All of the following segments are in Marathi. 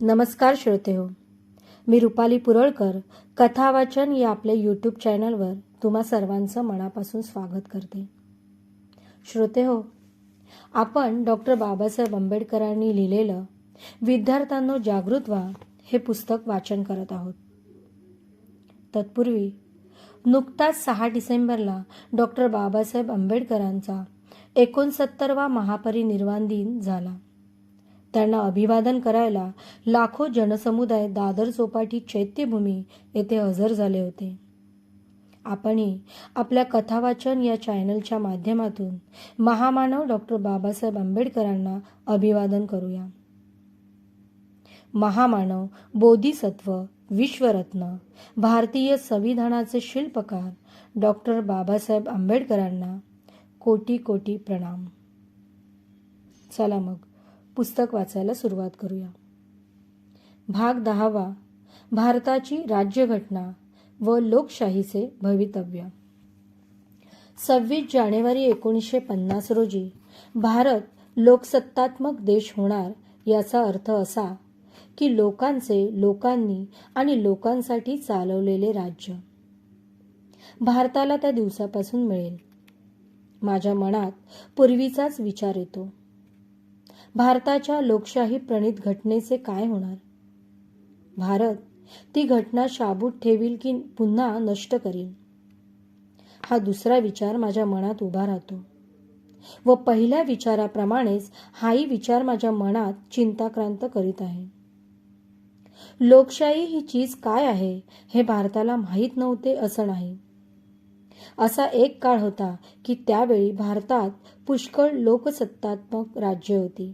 नमस्कार श्रोते हो. मी रुपाली पुरळकर कथावाचन या आपल्या यूट्यूब चॅनलवर तुम्हा सर्वांचं मनापासून स्वागत करते. श्रोते हो आपण डॉक्टर बाबासाहेब आंबेडकरांनी लिहिलेलं विद्यार्थ्यांनो जागृत व्हा हे पुस्तक वाचन करत आहोत. तत्पूर्वी नुकताच सहा डिसेंबरला डॉक्टर बाबासाहेब आंबेडकरांचा एकोणसत्तरवा महापरिनिर्वाण दिन झाला. त्यांना अभिवादन करायला लाखो जनसमुदाय दादर चौपाटी चैत्यभूमी येथे हजर झाले होते. आपणही आपल्या कथावाचन या चॅनलच्या माध्यमातून महामानव डॉक्टर बाबासाहेब आंबेडकरांना अभिवादन करूया. महामानव बोधिसत्व विश्वरत्न भारतीय संविधानाचे शिल्पकार डॉक्टर बाबासाहेब आंबेडकरांना कोटी कोटी प्रणाम. चला मग. पुस्तक वाचायला सुरुवात करूया. भाग दहावा. भारताची राज्यघटना व लोकशाहीचे भवितव्य. सव्वीस जानेवारी एकोणीसशे पन्नास रोजी भारत लोकसत्तात्मक देश होणार याचा अर्थ असा की लोकांचे लोकांनी आणि लोकांसाठी चालवलेले राज्य भारताला त्या दिवसापासून मिळेल. माझ्या मनात पूर्वीचाच विचार येतो. भारताच्या लोकशाही प्रणित घटनेचे काय होणार? भारत ती घटना शाबूत ठेवील की पुन्हा नष्ट करील? हा दुसरा विचार माझ्या मनात उभा राहतो. व पहिल्या विचाराप्रमाणेच हाही विचार माझ्या मनात चिंताक्रांत करीत आहे. लोकशाही ही चीज काय आहे हे भारताला माहीत नव्हते असं नाही. असा एक काळ होता की त्यावेळी भारतात पुष्कळ लोकसत्तात्मक राज्य होती.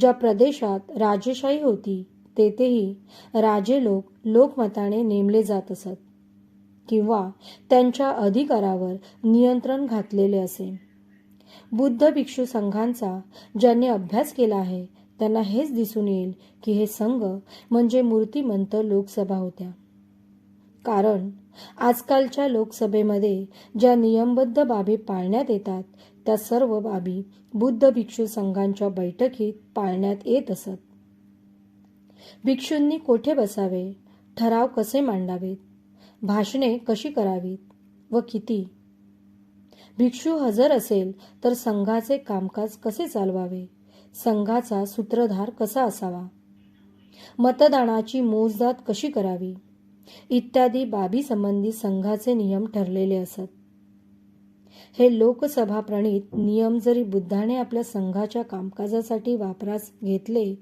ज्या प्रदेशात राजेशाही होती तेथेही राजे लोक लोकमताने नेमले जात असत किंवा त्यांच्या अधिकारावर नियंत्रण घातलेले असे. बुद्ध भिक्षू संघांचा ज्यांनी अभ्यास केला आहे त्यांना हेच दिसून येईल की हे संघ म्हणजे मूर्तिमंत लोकसभा होत्या. कारण आजकालच्या लोकसभेमध्ये ज्या नियमबद्ध बाबी पाळण्यात येतात त्या सर्व बाबी बुद्ध भिक्षू संघांच्या बैठकीत पाळण्यात येत असत. भिक्षूंनी कोठे बसावे? ठराव कसे मांडावेत? भाषणे कशी करावीत? व किती? भिक्षू हजर असेल तर संघाचे कामकाज कसे चालवावे? संघाचा सूत्रधार कसा असावा? मतदानाची मोजदाद कशी करावी? इत्यादी बाबीसंबंधी संघाचे नियम ठरलेले असत. हे लोकसभा प्रणित नियम जरी बुद्धाने आपल्या संघाच्या कामकाजासाठी वापरास घेतले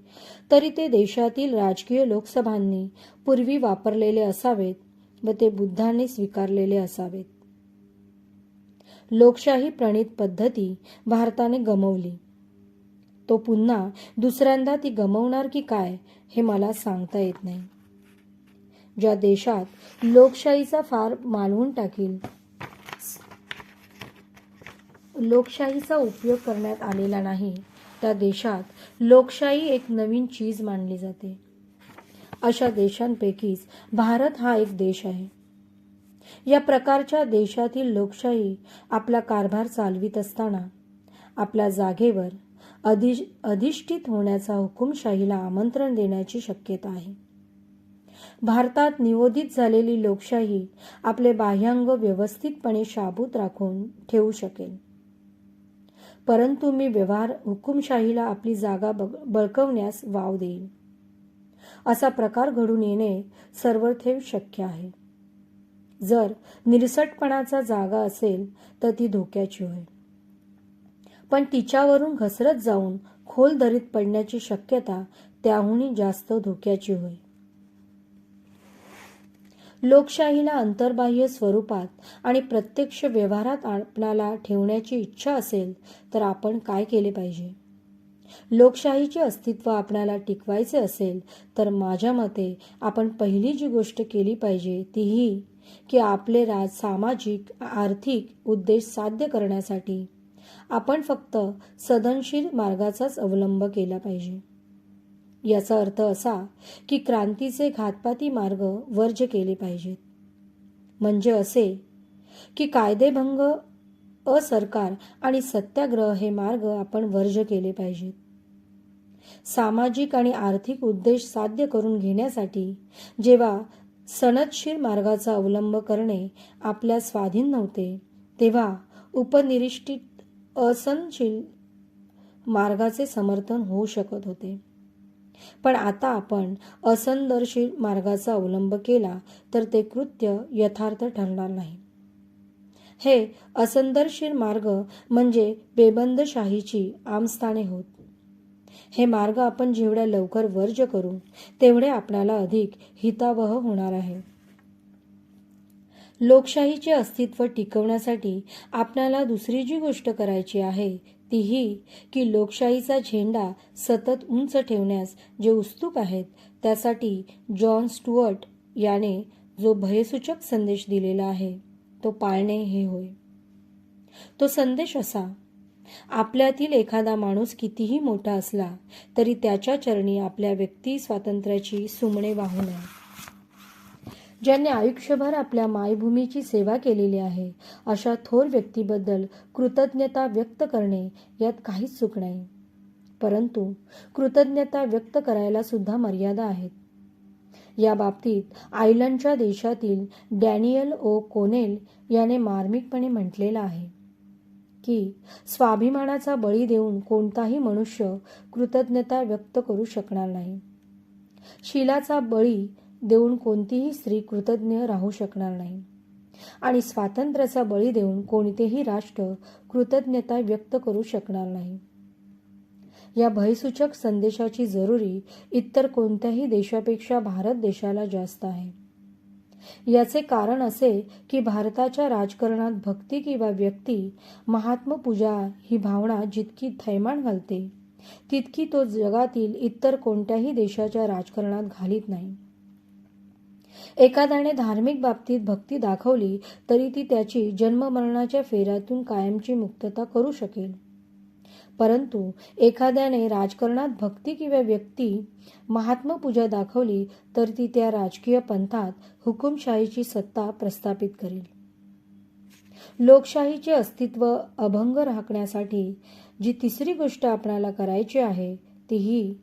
तरी ते देशातील राजकीय लोकसभांनी पूर्वी वापरलेले असावेत व ते बुद्धाने स्वीकारलेले असावेत. लोकशाही प्रणित पद्धती भारताने गमवली. तो पुन्हा दुसऱ्यांदा ती गमवणार की काय हे मला सांगता येत नाही. ज्या देशात लोकशाहीचा फार मालवून टाकील. लोकशाहीचा उपयोग करण्यात आलेला नाही. त्या देशात लोकशाही एक नवीन चीज मानली जाते. अशा देशांपैकीच भारत हा एक देश आहे. या प्रकारच्या देशातील लोकशाही आपला कारभार चालवित असताना आपल्या जागेवर अधि अधिष्ठित होण्याचा हुकुमशाहीला आमंत्रण देण्याची शक्यता आहे. भारतात निवोदित झालेली लोकशाही आपले बाह्यांग व्यवस्थितपणे शाबूत राखून ठेवू शकेल. परंतु मी व्यवहार हुकुमशाहीला आपली जागा बळकवण्यास वाव देईल असा प्रकार घडून येणे सर्वथेव शक्य आहे. जर निरसटपणाचा जागा असेल तर ती धोक्याची होय. पण तिच्यावरून घसरत जाऊन खोल दरीत पडण्याची शक्यता त्याहूनही जास्त धोक्याची होय. लोकशाहीला अंतर्बाह्य स्वरूपात आणि प्रत्यक्ष व्यवहारात आपणाला ठेवण्याची इच्छा असेल तर आपण काय केले पाहिजे? लोकशाहीचे अस्तित्व आपणाला टिकवायचे असेल तर माझ्या मते आपण पहिली जी गोष्ट केली पाहिजे ती ही की आपले राज सामाजिक आर्थिक उद्देश साध्य करण्यासाठी. आपण फक्त सदनशील मार्गाचाच अवलंब केला पाहिजे. याचा अर्थ असा की क्रांतीचे घातपाती मार्ग वर्ज केले पाहिजेत. म्हणजे असे की कायदेभंग असरकार आणि सत्याग्रह हे मार्ग आपण वर्ज केले पाहिजेत. सामाजिक आणि आर्थिक उद्देश साध्य करून घेण्यासाठी जेव्हा सनदशीर मार्गाचा अवलंब करणे आपल्या स्वाधीन नव्हते तेव्हा उपनिरिष्टित असनशील मार्गाचे समर्थन होऊ शकत होते. पण आता आपण असंदर्शी मार्गाचा अवलंब केला तर ते कृत्य यथार्थ ठरणार नाही. हे असंदर्शील मार्ग म्हणजे बेबंदशाहीची आमस्थाने होत. हे मार्ग आपण जेवढ्या लवकर वर्ज करू तेवढे आपणाला अधिक हितावह होणार आहे. लोकशाहीचे अस्तित्व टिकवण्यासाठी आपल्याला दुसरी जी गोष्ट करायची आहे ती ही की लोकशाहीचा झेंडा सतत उंच ठेवण्यास जे उत्सुक आहेत त्यासाठी जॉन स्टुअर्ट याने जो भयसूचक संदेश दिलेला आहे तो पाळणे हे होय. तो संदेश असा आपल्यातील एखादा माणूस कितीही मोठा असला तरी त्याच्या चरणी आपल्या व्यक्ती स्वातंत्र्याची सुमणे वाहू नये. ज्यांनी आयुष्यभर आपल्या मायभूमीची सेवा केलेली आहे अशा थोर व्यक्तीबद्दल कृतज्ञता व्यक्त करणे यात काहीच चूक नाही. परंतु कृतज्ञता व्यक्त करायला सुद्धा मर्यादा आहेत. या बाबतीत आयर्लंडच्या देशातील डॅनियल ओ कोनेल याने मार्मिकपणे म्हटलेलं आहे की स्वाभिमानाचा बळी देऊन कोणताही मनुष्य कृतज्ञता व्यक्त करू शकणार नाही. शिलाचा बळी देऊन कोणतीही स्त्री कृतज्ञ राहू शकणार नाही. आणि स्वातंत्र्याचा बळी देऊन कोणतेही राष्ट्र कृतज्ञता व्यक्त करू शकणार नाही. या भयसूचक संदेशाची जरुरी इतर कोणत्याही देशापेक्षा भारत देशाला जास्त आहे. याचे कारण असे की भारताच्या राजकारणात भक्ती किंवा व्यक्ती महात्म पूजा ही भावना जितकी थैमान घालते तितकी तो जगातील इतर कोणत्याही देशाच्या राजकारणात घालीत नाही. एखाद्याने धार्मिक बाबतीत भक्ती दाखवली तरी ती त्याची जन्ममरणाच्या फेऱ्यातून कायमची मुक्तता करू शकेल. परंतु एखाद्याने राजकारणात भक्ती किंवा व्यक्ती महात्मा पूजा दाखवली तर ती त्या राजकीय पंथात हुकुमशाहीची सत्ता प्रस्थापित करेल. लोकशाहीचे अस्तित्व अभंग राखण्यासाठी जी तिसरी गोष्ट आपणाला करायची आहे ती ही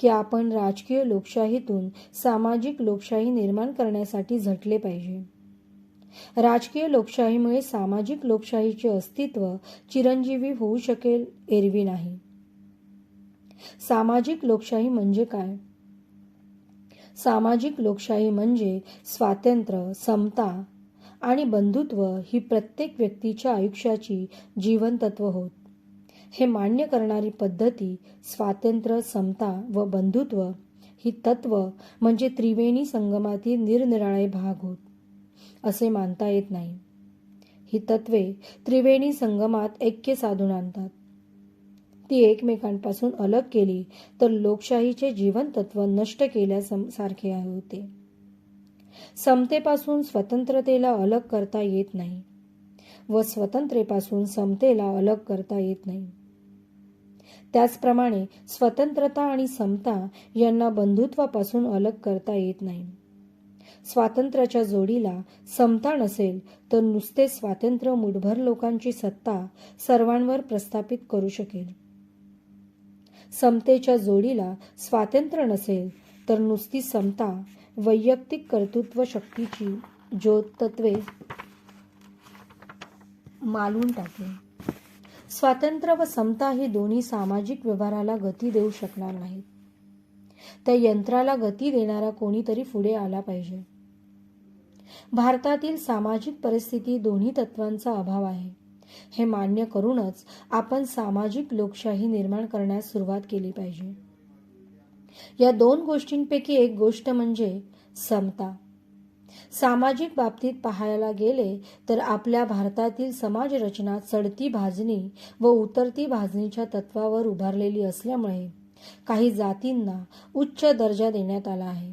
की आपण राजकीय लोकशाहीतून सामाजिक लोकशाही निर्माण करण्यासाठी झटले पाहिजे. राजकीय लोकशाहीमुळे सामाजिक लोकशाहीचे अस्तित्व चिरंजीवी होऊ शकेल एरवी नाही. सामाजिक लोकशाही म्हणजे काय? सामाजिक लोकशाही म्हणजे स्वातंत्र्य समता आणि बंधुत्व ही प्रत्येक व्यक्तीच्या आयुष्याची जीवनतत्व होत. हे मान्य करणारी पद्धती स्वातंत्र्य समता व बंधुत्व ही तत्व म्हणजे त्रिवेणी संगमातील निरनिराळे भाग होत असे मानता येत नाही. ही तत्वे त्रिवेणी संगमात ऐक्य साधून आणतात. ती एकमेकांपासून अलग केली तर लोकशाहीचे जीवन तत्व नष्ट केल्यासारखे होते. समतेपासून स्वतंत्रतेला अलग करता येत नाही व स्वतंत्रेपासून समतेला अलग करता येत नाही. त्याचप्रमाणे स्वतंत्रता आणि समता यांना बंधुत्वापासून अलग करता येत नाही. स्वातंत्र्याच्या जोडीला समता नसेल तर नुसते स्वातंत्र्य मुठभर लोकांची सत्ता सर्वांवर प्रस्थापित करू शकेल. समतेच्या जोडीला स्वातंत्र्य नसेल तर नुसती समता वैयक्तिक कर्तृत्व शक्तीची ज्योत तत्वे मालून टाकेल. स्वातंत्र्य व समता ही दोन्ही सामाजिक व्यवहाराला गती देऊ शकणार नाहीत. त्या यंत्राला गती देणारा कोणीतरी पुढे आला पाहिजे. भारतातील सामाजिक परिस्थिती दोन्ही तत्वांचा अभाव आहे. हे मान्य करूनच आपण सामाजिक लोकशाही निर्माण करण्यास सुरुवात केली पाहिजे. या दोन गोष्टींपैकी एक गोष्ट म्हणजे समता. सामाजिक बाबतीत पाहायला गेले तर आपल्या भारतातील समाज रचना चढती भाजणी व उतरती भाजणीच्या तत्वावर उभारलेली असल्यामुळे काही जातींना उच्च दर्जा देण्यात आला आहे.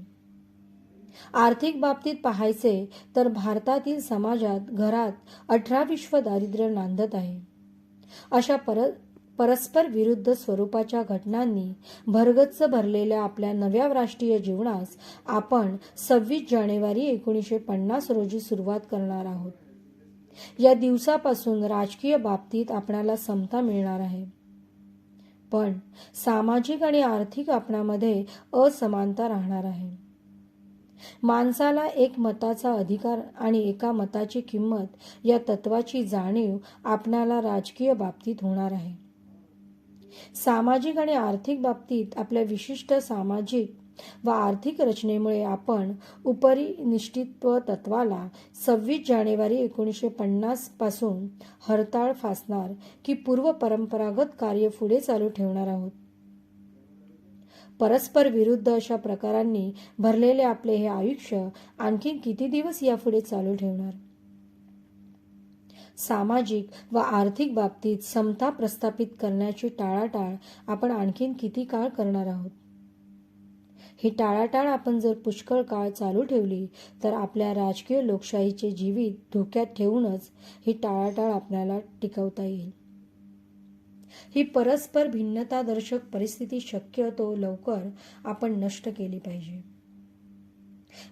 आर्थिक बाबतीत पाहायचे तर भारतातील समाजात घरात अठरा विश्व दारिद्र्य नांदत आहे. अशा पर परस्पर विरुद्ध स्वरूपाच्या घटनांनी भरगच्च भरलेल्या आपल्या नव्या राष्ट्रीय जीवनास आपण सव्वीस जानेवारी एकोणीसशे पन्नास रोजी सुरुवात करणार आहोत. या दिवसापासून राजकीय बाबतीत आपणाला समता मिळणार आहे. पण सामाजिक आणि आर्थिक आपणामध्ये असमानता राहणार आहे. माणसाला एक मताचा अधिकार आणि एका मताची किंमत या तत्वाची जाणीव आपणाला राजकीय बाबतीत होणार आहे. सामाजिक आणि आर्थिक बाबतीत आपल्या विशिष्ट सामाजिक व आर्थिक रचनेमुळे आपण उपरिनिष्ठित्व तत्वाला सव्वीस जानेवारी एकोणीसशे पन्नासपासून हरताळ फासणार की पूर्व परंपरागत कार्य पुढे चालू ठेवणार आहोत. परस्पर विरुद्ध अशा प्रकारांनी भरलेले आपले हे आयुष्य आणखी किती दिवस यापुढे चालू ठेवणार? सामाजिक व आर्थिक बाबतीत समता प्रस्थापित करण्याची टाळाटाळ आपण आणखीन किती काळ करणार आहोत? ही टाळाटाळ आपण जर पुष्कळ काळ चालू ठेवली तर आपल्या राजकीय लोकशाहीचे जीवित धोक्यात ठेवूनच ही टाळाटाळ आपल्याला टिकवता येईल. ही परस्पर भिन्नतादर्शक परिस्थिती शक्यतो लवकर आपण नष्ट केली पाहिजे.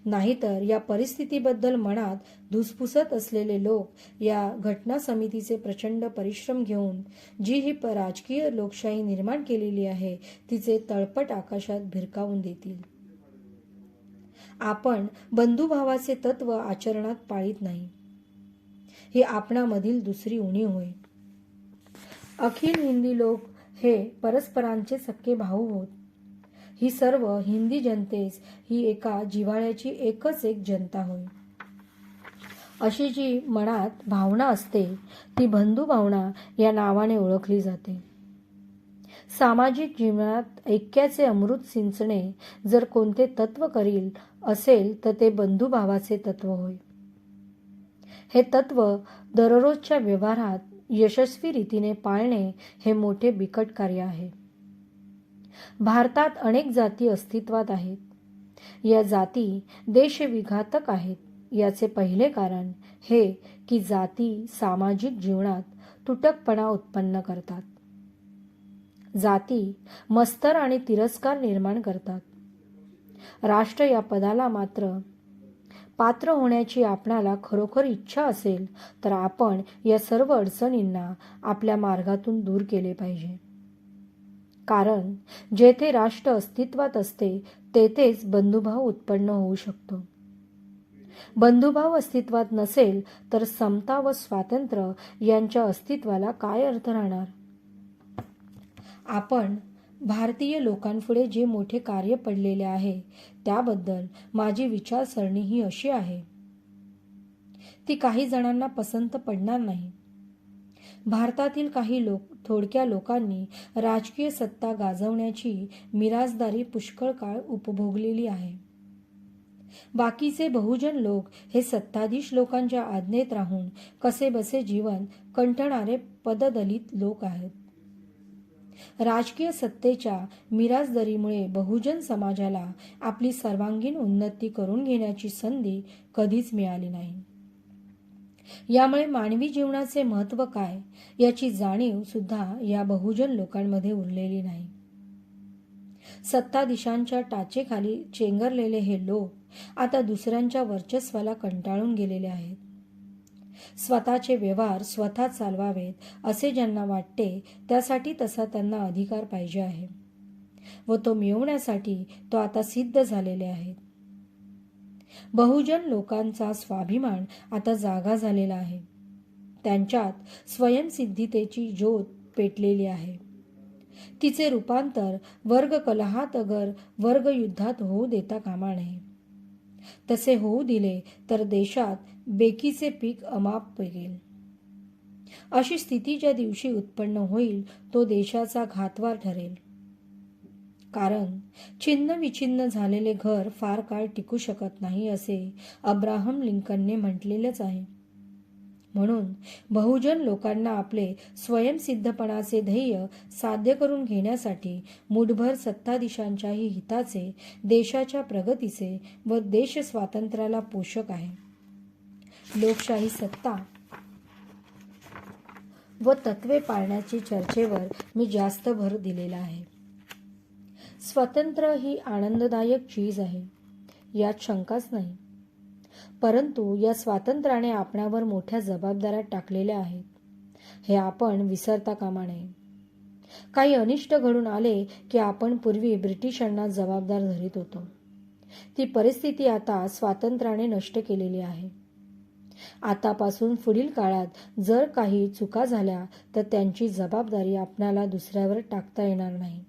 नाहीतर या परिस्थितीबद्दल मनात धुसफुसत असलेले लोक या घटना समितीचे प्रचंड परिश्रम घेऊन जी ही प- राजकीय लोकशाही निर्माण केलेली आहे तिचे तळपट आकाशात भिरकावून देतील. आपण बंधुभावाचे तत्व आचरणात पाळीत नाही. ही आपणामधील दुसरी उणीव होय. अखिल हिंदी लोक हे परस्परांचे सक्के भाऊ होत. ही सर्व हिंदी जनतेस ही एका जिव्हाळ्याची एकच एक जनता होय. अशी जी मनात भावना असते ती बंधू भावना या नावाने ओळखली जाते. सामाजिक जीवनात ऐक्याचे अमृत सिंचणे जर कोणते तत्व करील असेल तर ते बंधुभावाचे तत्व होय. हे तत्व दररोजच्या व्यवहारात यशस्वी रीतीने पाळणे हे मोठे बिकट कार्य आहे. भारतात अनेक जाती अस्तित्वात आहेत. या जाती देशविघातक आहेत. याचे पहिले कारण हे की जाती सामाजिक जीवनात तुटकपणा उत्पन्न करतात. जाती मस्तर आणि तिरस्कार निर्माण करतात. राष्ट्र या पदाला मात्र पात्र होण्याची आपणाला खरोखर इच्छा असेल तर आपण या सर्व अडचणींना आपल्या मार्गातून दूर केले पाहिजे. कारण जेथे राष्ट्र अस्तित्वात असते तेथेच बंधुभाव उत्पन्न होऊ शकतो. बंधुभाव अस्तित्वात नसेल तर समता व स्वातंत्र्य यांच्या अस्तित्वाला काय अर्थ राहणार? आपण भारतीय लोकांपुढे जे मोठे कार्य पडलेले आहे त्याबद्दल माझी विचारसरणी ही अशी आहे. ती काही जणांना पसंत पडणार नाही. भारतातील काही लोक थोडक्या लोकांनी राजकीय सत्ता गाजवण्याची मिराजदारी पुष्कळ काळ उपभोगलेली आहे. बाकीचे बहुजन लोक हे सत्ताधीश लोकांच्या आज्ञेत राहून कसेबसे जीवन कंठणारे पददलित लोक आहेत. राजकीय सत्तेच्या मिराजदारीमुळे बहुजन समाजाला आपली सर्वांगीण उन्नती करून घेण्याची संधी कधीच मिळाली नाही. यामुळे मानवी जीवनाचे महत्त्व काय याची जाणीव सुद्धा या बहुजन लोकांमध्ये उरलेली नाही. सत्ताधीशांच्या टाचेखाली चेंगरलेले हे लोक आता दुसऱ्यांच्या वर्चस्वाला कंटाळून गेलेले आहेत. स्वतःचे व्यवहार स्वतः चालवावेत असे ज्यांना वाटते त्यासाठी तसा त्यांना अधिकार पाहिजे आहे. व तो मिळवण्यासाठी तो आता सिद्ध झालेले आहेत. बहुजन लोकांचा स्वाभिमान आता जागा झालेला आहे. त्यांच्यात स्वयंसिद्धितेची ज्योत पेटलेली आहे. तिचे रूपांतर वर्ग कलहात अगर वर्ग युद्धात होऊ देता कामा नये. तसे होऊ दिले तर देशात बेकीचे पीक अमाप पेगेल. अशी स्थिती ज्या दिवशी उत्पन्न होईल तो देशाचा घातवार ठरेल. कारण छिन्न विछिन्न झालेले घर फार काळ टिकू शकत नाही असे अब्राहम लिंकनने म्हटलेलेच आहे. म्हणून बहुजन लोकांना आपले स्वयंसिद्धपणाचे ध्येय साध्य करून घेण्यासाठी मुठभर सत्ताधीशांच्याही हिताचे देशाच्या प्रगतीचे व देश स्वातंत्र्याला पोषक आहे. लोकशाही सत्ता व तत्वे पाळण्याची चर्चेवर मी जास्त भर दिलेला आहे. स्वातंत्र्य ही आनंददायक चीज आहे. यात शंकाच नाही. परंतु या स्वातंत्र्याने आपणावर मोठ्या जबाबदाऱ्या टाकलेल्या आहेत. हे आपण विसरता कामा नये. काही अनिष्ट घडून आले की आपण पूर्वी ब्रिटिशांना जबाबदार धरीत होतो. ती परिस्थिती आता स्वातंत्र्याने नष्ट केलेली आहे. आतापासून पुढील काळात जर काही चुका झाल्या तर त्यांची जबाबदारी आपणाला दुसऱ्यावर टाकता येणार नाही.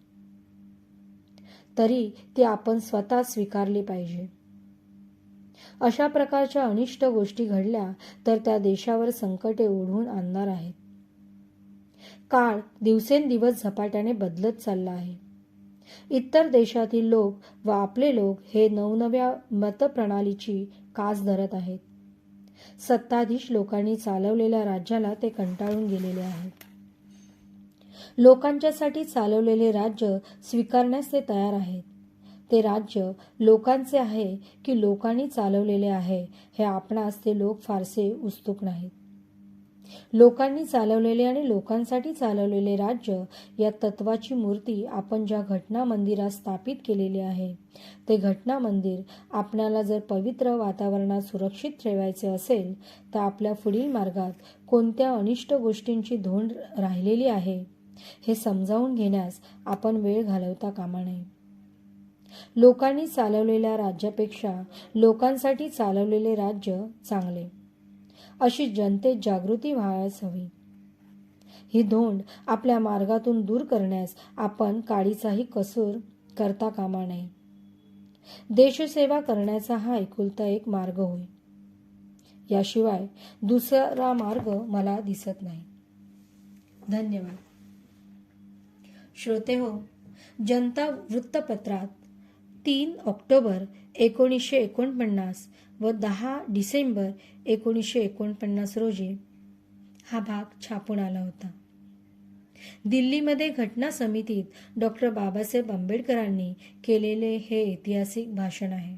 तरी ती आपण स्वतः स्वीकारली पाहिजे. अशा प्रकारच्या अनिष्ट गोष्टी घडल्या तर त्या देशावर संकटे ओढवून आणणार आहेत. काळ दिवसेंदिवस झपाट्याने बदलत चालला आहे. इतर देशातील लोक व आपले लोक हे नवनव्या मतप्रणालीची कास धरत आहेत. सत्ताधीश लोकांनी चालवलेल्या राज्याला ते कंटाळून गेलेले आहेत. लोकांच्यासाठी चालवलेले राज्य स्वीकारण्यास ते तयार आहेत. ते राज्य लोकांचे आहे की लोकांनी चालवलेले आहे हे आपणास ते लोक फारसे उत्सुक नाहीत. लोकांनी चालवलेले आणि लोकांसाठी चालवलेले राज्य या तत्वाची मूर्ती आपण ज्या घटना मंदिरात स्थापित केलेली आहे ते घटना मंदिर आपणाला जर पवित्र वातावरणात सुरक्षित ठेवायचे असेल तर आपल्या पुढील मार्गात कोणत्या अनिष्ट गोष्टींची धोंड राहिलेली आहे हे समजावून घेण्यास आपण वेळ घालवता कामा नये. लोकांनी चालवलेल्या राज्यापेक्षा लोकांसाठी चालवलेले राज्य चांगले. अशी जनतेत जागृती व्हायला हवी. ही धोंड आपल्या मार्गातून दूर करण्यास आपण काडीचाही कसूर करता कामा नये. देशसेवा करण्याचा हा एकुलता एक मार्ग होय. याशिवाय दुसरा मार्ग मला दिसत नाही. धन्यवाद. श्रोते हो जनता वृत्तपत्रात तीन ऑक्टोबर एकोणीसशे एकोणपन्नास व दहा डिसेंबर एकोणीसशे एकोणपन्नास रोजी हा भाग छापून आला होता. दिल्लीमध्ये घटना समितीत डॉक्टर बाबासाहेब आंबेडकरांनी केलेले हे ऐतिहासिक भाषण आहे.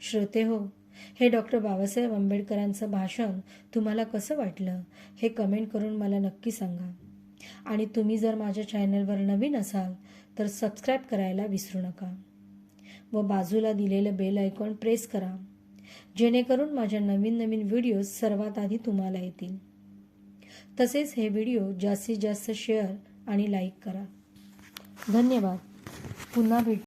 श्रोते हो हे डॉक्टर बाबासाहेब आंबेडकरांचं भाषण तुम्हाला कसं वाटलं हे कमेंट करून मला नक्की सांगा. आणि तुम्ही जर माझ्या चॅनलवर नवीन असाल तर सबस्क्राईब करायला विसरू नका. व बाजूला दिलेलं बेल आयकॉन प्रेस करा. जेणेकरून माझ्या नवीन नवीन व्हिडिओज सर्वात आधी तुम्हाला येतील. तसेच हे व्हिडिओ जास्तीत जास्त शेअर आणि लाईक करा. धन्यवाद. पुन्हा भेट.